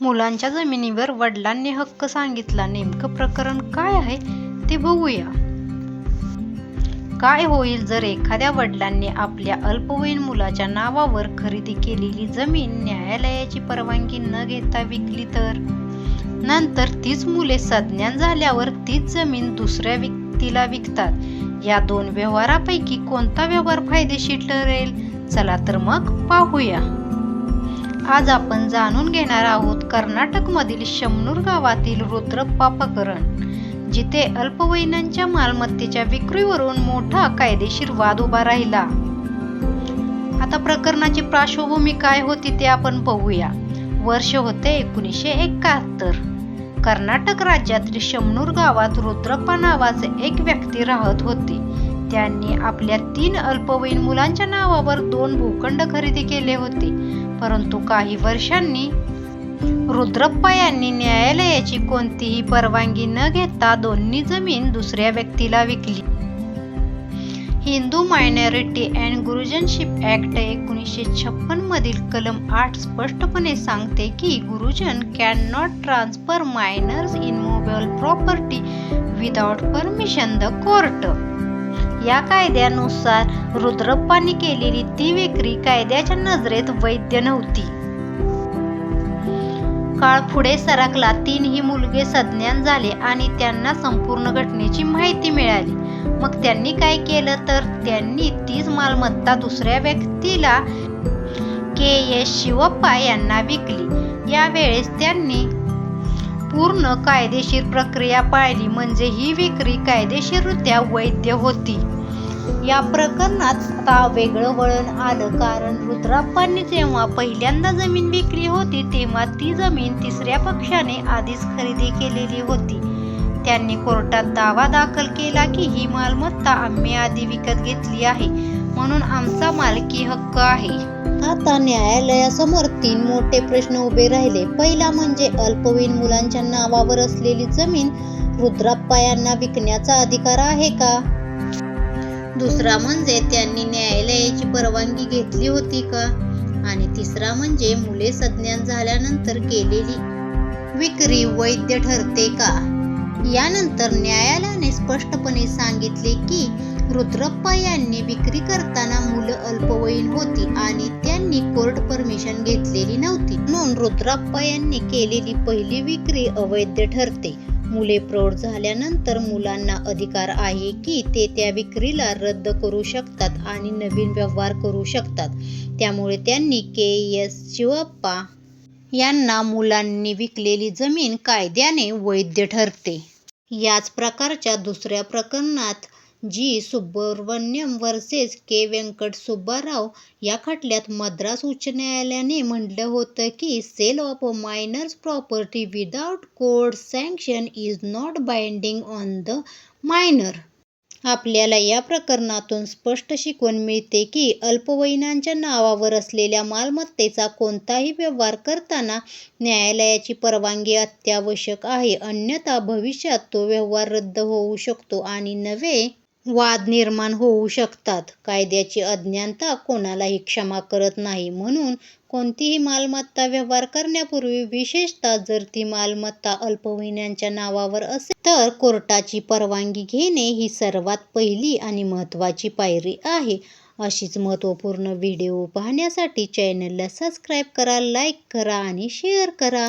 मुलांच्या जमिनीवर वडिलांनी हक्क सांगितला. नेमकं प्रकरण काय आहे ते बघूया. काय होईल जर एखाद्या वडिलांनी आपल्या अल्पवयीन मुलाच्या नावावर खरेदी केलेली जमीन न्यायालयाची परवानगी न घेता विकली तर? नंतर तीच मुले सज्ञान झाल्यावर तीच जमीन दुसऱ्या व्यक्तीला विकतात. या दोन व्यवहारापैकी कोणता व्यवहार फायदेशीर ठरेल? चला तर मग पाहूया. आज आपण जाणून घेणार आहोत कर्नाटकमधील शमनूर गावातील रुद्रप्पा प्रकरण जिथे अल्पवयीनांच्या मालमत्तेच्या विक्रीवरून मोठा कायदेशीर वाद उभा राहिला. आता प्रकरणाची पार्श्वभूमी काय होती ते आपण पाहूया वर्ष होते एकोणीसशे एकाहत्तर. कर्नाटक राज्यातील शमनूर गावात रुद्रप्पा नावाचे एक व्यक्ती राहत होती. त्यांनी आपल्या तीन अल्पवयीन मुलांच्या नावावर दोन भूखंड खरेदी केले होते. परंतु काही वर्षांनी रुद्रप्पा यांनी न्यायालयाची कोणतीही परवानगी न घेता दोन्ही जमीन दुसऱ्या व्यक्तीला विकली. Hindu minority and guardianship act एकोणीसशे छप्पन मधील कलम आठ स्पष्टपणे सांगते की guardian can not transfer minors immovable property without permission the court. या कायद्यानुसार रुद्रप्पांनी केलेली ती विक्री कायद्याच्या नजरेत वैध नव्हती. काळ पुढे सरकला तीनही मुलगे सज्ञान झाले आणि त्यांना संपूर्ण घटनेची माहिती मिळाली. मग त्यांनी काय केलं? तर त्यांनी तीच मालमत्ता दुसऱ्या व्यक्तीला के. एस. शिवप्पा यांना विकली. यावेळेस त्यांनी पूर्ण कायदेशीर प्रक्रिया पाळली म्हणजे ही विक्री कायदेशीररित्या वैध होती. या प्रकरणात आता वेगळं वळण आलं कारण रुद्राप्पांनी जेव्हा पहिल्यांदा जमीन विकली होती तेव्हा ती जमीन तिसऱ्या पक्षाने आधीच खरेदी केलेली होती. त्यांनी कोर्टात दावा दाखल केला की ही मालमत्ता आम्ही आधी विकत घेतली आहे म्हणून आमचा मालकी हक्क आहे. आता न्यायालयासमोर तीन मोठे प्रश्न उभे राहिले. पहिला म्हणजे अल्पवयीन मुलांच्या नावावर असलेली जमीन रुद्राप्पा यांना विकण्याचा अधिकार आहे का? दुसरा म्हणजे त्यांनी न्यायालयाची परवानगी घेतली होती का? आणि तिसरा म्हणजे मुले सज्ञान झाल्यानंतर केलेली विक्री वैध ठरते का? यानंतर न्यायालयाने स्पष्टपणे सांगितले की रुद्रप्पा यांनी विक्री करताना मुलं अल्पवयीन होती आणि त्यांनी कोर्ट परमिशन घेतलेली नव्हती. म्हणून रुद्रप्पा यांनी केलेली पहिली विक्री अवैध ठरते. मुले प्रौढ झाल्यानंतर मुलांना अधिकार आहे की ते त्या विक्रीला रद्द करू शकतात आणि नवीन व्यवहार करू शकतात. त्यामुळे त्यांनी के. एस. शिवप्पा यांना मुलांनी विकलेली जमीन कायद्याने वैध ठरते. याच प्रकारच्या दुसऱ्या प्रकरणात G Subramaniam versus K Venkat Subbarao या खटल्यात मद्रास उच्च न्यायालयाने म्हटलं होतं की sale of minors property without court sanction is not binding on the minor आपल्याला या प्रकरणातून स्पष्ट शिकवण मिळते की अल्पवयीनांच्या नावावर असलेल्या मालमत्तेचा कोणताही व्यवहार करताना न्यायालयाची परवानगी अत्यावश्यक आहे. अन्यथा भविष्यात तो व्यवहार रद्द होऊ शकतो आणि नवे वाद निर्माण होऊ शकतात. कायद्याची अज्ञानता कोणालाही क्षमा करत नाही म्हणून कोणतीही मालमत्ता व्यवहार करण्यापूर्वी विशेषतः जर ती मालमत्ता अल्पवयीनांच्या नावावर असेल तर कोर्टाची परवानगी घेणे ही सर्वात पहिली आणि महत्त्वाची पायरी आहे. अशीच महत्त्वपूर्ण व्हिडिओ पाहण्यासाठी चॅनलला सबस्क्राईब करा लाईक करा आणि शेअर करा.